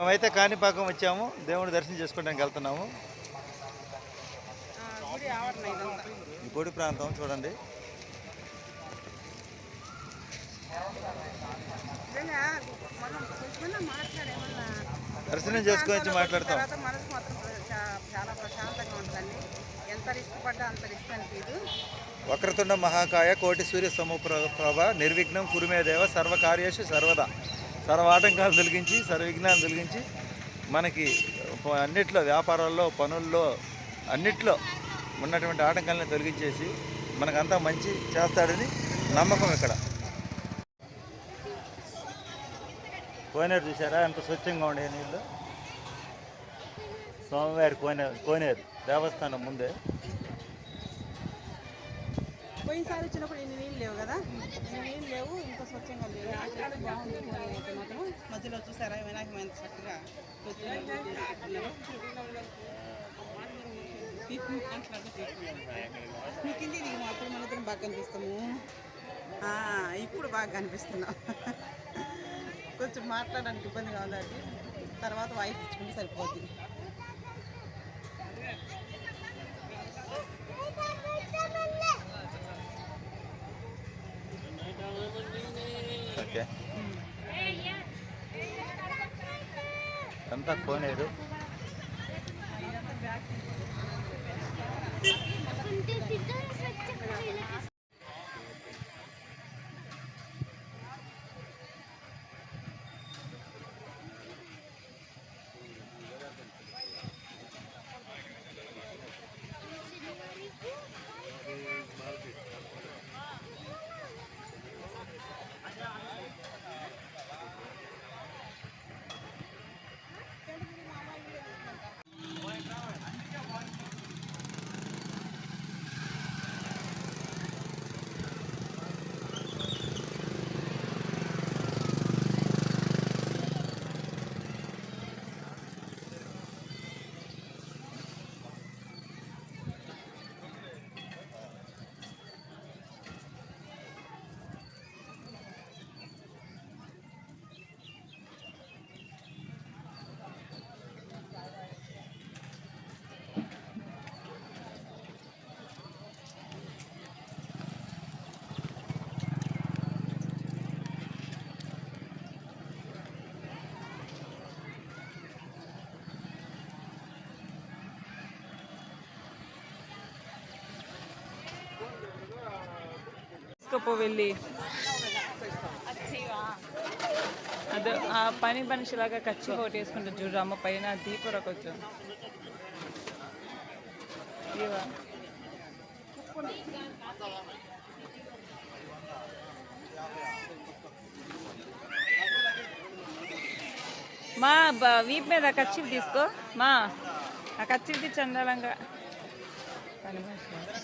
మేమైతే కాణిపాకం వచ్చాము. దేవుని దర్శనం చేసుకోవడానికి వెళ్తున్నాము. ఈ ప్రాంతం చూడండి. దర్శనం చేసుకొని వచ్చి మాట్లాడతాం. మనసు మాత్రం చా- చాలా ప్రశాంతంగా ఉంటుందండి ఎంత రిస్క్ పడ్డా అంత రిస్క్ అనిపించదు వక్రతుండ మహాకాయ కోటి సూర్య సమప్రభ నిర్విఘ్నం కురుమేదేవ సర్వకార్యేషు సర్వదా. సర్వ ఆటంకాలు తొలగించి సర్వవిఘ్నాలు తొలగించి మనకి అన్నిట్లో వ్యాపారాల్లో పనుల్లో అన్నిట్లో ఉన్నటువంటి ఆటంకాలను తొలగించేసి మనకంతా మంచి చేస్తాడని నమ్మకం ఇక్కడ. కోనేరు చూసారా ఎంత స్వచ్ఛంగా ఉండే నీళ్ళు స్వామివారి కోనేరు కోనేరు దేవస్థానం ముందే. పోయినసారి వచ్చినప్పుడు ఇన్ని నీళ్ళు లేవు కదా? ఇన్ని నీళ్ళు లేవు ఇంత స్వచ్ఛంగా లేవు. ఆటలు బాగుంది అయితే మాత్రం. మధ్యలో చూసారా? వినాయకమైన చక్కగా మీకు నీకు అప్పుడు మన ఇద్దరం బాగా కనిపిస్తాము. ఇప్పుడు బాగా కనిపిస్తున్నాం. కొంచెం మాట్లాడడానికి ఇబ్బందిగా ఉంది తర్వాత వాయిస్ ఇచ్చుకుంటే సరిపోద్ది ఓకే అంతా కోనేరు తీసుకుపో వెళ్ళి. అదే ఆ పని మనిషిలాగా కచ్చి ఒకటి వేసుకుంటుంది చూడు అమ్మ పైన దీపర కొంచెం. మా బ- వీపు మీద కచ్చివి తీసుకో. మా ఆ కచ్చివి చందాలంగా పని మనిషి.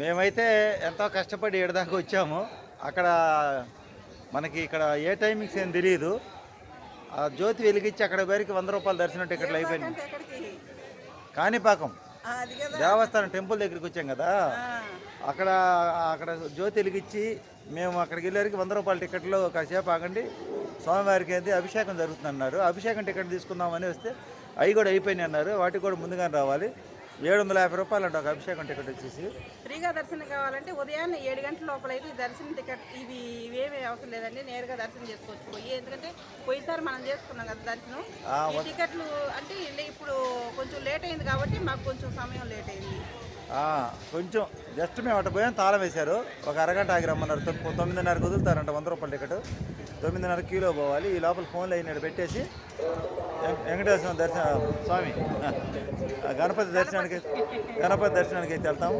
మేమైతే ఎంతో కష్టపడి ఏడదాకా వచ్చాము. అక్కడ మనకి ఇక్కడ ఏ టైమింగ్స్ ఏం తెలియదు ఆ జ్యోతి వెలిగించి అక్కడ వరకు వంద రూపాయల దర్శనం టికెట్లు అయిపోయినాయి. కాణిపాకం. దేవస్థానం టెంపుల్ దగ్గరికి వచ్చాం కదా. అక్కడ అక్కడ జ్యోతి వెలిగించి మేము అక్కడికి వెళ్ళేసరికి వంద రూపాయల టికెట్లు కాసేపు ఆగండి. స్వామివారికి అయితే అభిషేకం జరుగుతుంది అన్నారు అభిషేకం టికెట్ తీసుకుందామని వస్తే అవి కూడా అయిపోయినాయి అన్నారు. వాటికి కూడా ముందుగానే రావాలి. ఏడు వందల యాభై రూపాయలు అంట ఒక అభిషేకం టికెట్ వచ్చేసి. ఫ్రీగా దర్శనం కావాలంటే ఉదయాన్నే ఏడు గంటల లోపల అయితే ఈ దర్శనం టికెట్ ఇవి ఇవేమీ అవసరం లేదండి. నేరుగా దర్శనం చేసుకోవచ్చు పోయి. ఎందుకంటే పోయినసారి మనం చేసుకున్నాం కదా దర్శనం. ఈ టికెట్లు అంటే ఇప్పుడు కొంచెం లేట్ అయింది కాబట్టి మాకు కొంచెం సమయం లేట్ అయింది. కొంచెం జస్ట్ మేము అటు పోయాం తాళం వేశారు. ఒక అరగంట ఆగి రమ్మన్నారు. తొమ్- తొమ్మిదిన్నరకు వదులుతారంట వంద రూపాయల టికెట్. తొమ్మిదిన్నర కిలో పోవాలి. ఈ లోపల ఫోన్లో అయినాడు పెట్టేసి వెంకటేశ్వర దర్శన స్వామి. గణపతి దర్శనానికి గణపతి దర్శనానికి అయితే వెళ్తాము.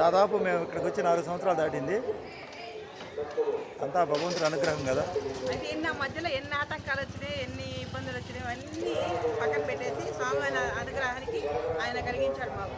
దాదాపు మేము ఇక్కడికి వచ్చి నాలుగు సంవత్సరాలు దాటింది. అంతా భగవంతుడి అనుగ్రహం కదా. అయితే ఎన్ని మధ్యలో ఎన్ని ఆటంకాలు వచ్చినాయి ఎన్ని ఇబ్బందులు వచ్చినాయి అన్నీ పక్కన పెట్టేసి స్వామి అనుగ్రహానికి ఆయన కలిగించాడు బాబు